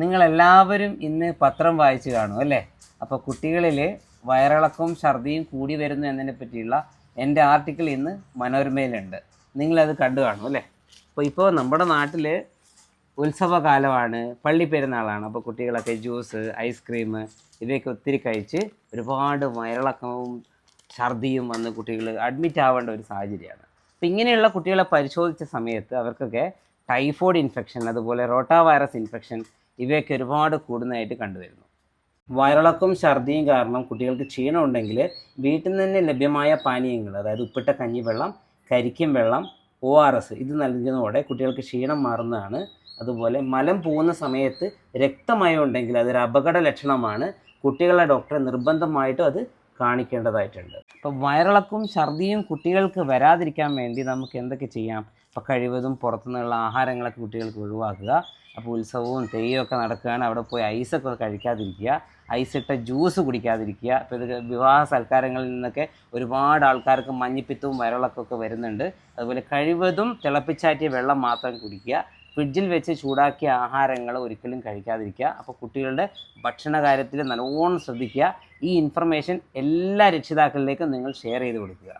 നിങ്ങളെല്ലാവരും ഇന്ന് പത്രം വായിച്ചു കാണും അല്ലേ? അപ്പോൾ കുട്ടികളിൽ വയറിളക്കവും ഛർദിയും കൂടി വരുന്നു എന്നതിനെ പറ്റിയുള്ള എന്റെ ആർട്ടിക്കിൾ ഇന്ന് മനോരമയിലുണ്ട്. നിങ്ങളത് കണ്ടു കാണും അല്ലേ? അപ്പോൾ ഇപ്പോൾ നമ്മുടെ നാട്ടിൽ ഉത്സവകാലമാണ് പള്ളി പെരുന്നാളാണ്. അപ്പോൾ കുട്ടികളൊക്കെ ജ്യൂസ് ഐസ്ക്രീം ഇവയൊക്കെ ഒത്തിരി കഴിച്ച് ഒരുപാട് വയറിളക്കവും ഛർദിയും വന്ന് കുട്ടികൾ അഡ്മിറ്റ് ആവേണ്ട ഒരു സാഹചര്യമാണ്. അപ്പോൾ ഇങ്ങനെയുള്ള കുട്ടികളെ പരിശോധിച്ച സമയത്ത് അവർക്കൊക്കെ ടൈഫോയിഡ് ഇൻഫെക്ഷൻ അതുപോലെ റോട്ടാ വൈറസ് ഇൻഫെക്ഷൻ ഇവയൊക്കെ ഒരുപാട് കൂടുന്നതായിട്ട് കണ്ടുവരുന്നു. വയറിളക്കും ഛർദിയും കാരണം കുട്ടികൾക്ക് ക്ഷീണം ഉണ്ടെങ്കിൽ വീട്ടിൽ നിന്ന് ലഭ്യമായ പാനീയങ്ങൾ അതായത് ഉപ്പിട്ട കഞ്ഞിവെള്ളം കരിക്കും വെള്ളം ഒ ആർ എസ് ഇത് നൽകുന്നതോടെ കുട്ടികൾക്ക് ക്ഷീണം മാറുന്നതാണ്. അതുപോലെ മലം പോകുന്ന സമയത്ത് രക്തമയം ഉണ്ടെങ്കിൽ അതൊരു അപകട ലക്ഷണമാണ്. കുട്ടികളെ ഡോക്ടറെ നിർബന്ധമായിട്ടും അത് കാണിക്കേണ്ടതായിട്ടുണ്ട്. അപ്പോൾ വയറിളക്കും ഛർദിയും കുട്ടികൾക്ക് വരാതിരിക്കാൻ വേണ്ടി നമുക്ക് എന്തൊക്കെ ചെയ്യാം? അപ്പോൾ കഴിവതും പുറത്തുനിന്നുള്ള ആഹാരങ്ങളൊക്കെ കുട്ടികൾക്ക് ഒഴിവാക്കുക. അപ്പോൾ ഉത്സവവും തെയ്യമൊക്കെ നടക്കുകയാണ്. അവിടെ പോയി ഐസൊക്കെ കഴിക്കാതിരിക്കുക. ഐസിട്ട ജ്യൂസ് കുടിക്കാതിരിക്കുക. അപ്പോൾ ഇത് വിവാഹ സൽക്കാരങ്ങളിൽ നിന്നൊക്കെ ഒരുപാട് ആൾക്കാർക്ക് മഞ്ഞപ്പിത്തവും വയറിളക്കമൊക്കെ വരുന്നുണ്ട്. അതുപോലെ കഴിവതും തിളപ്പിച്ചാറ്റിയ വെള്ളം മാത്രം കുടിക്കുക. ഫ്രിഡ്ജിൽ വെച്ച് ചൂടാക്കിയ ആഹാരങ്ങൾ ഒരിക്കലും കഴിക്കാതിരിക്കുക. അപ്പോൾ കുട്ടികളുടെ ഭക്ഷണ കാര്യത്തിൽ നല്ലോണം ശ്രദ്ധിക്കുക. ഈ ഇൻഫർമേഷൻ എല്ലാ രക്ഷിതാക്കളിലേക്കും നിങ്ങൾ ഷെയർ ചെയ്ത് കൊടുക്കുക.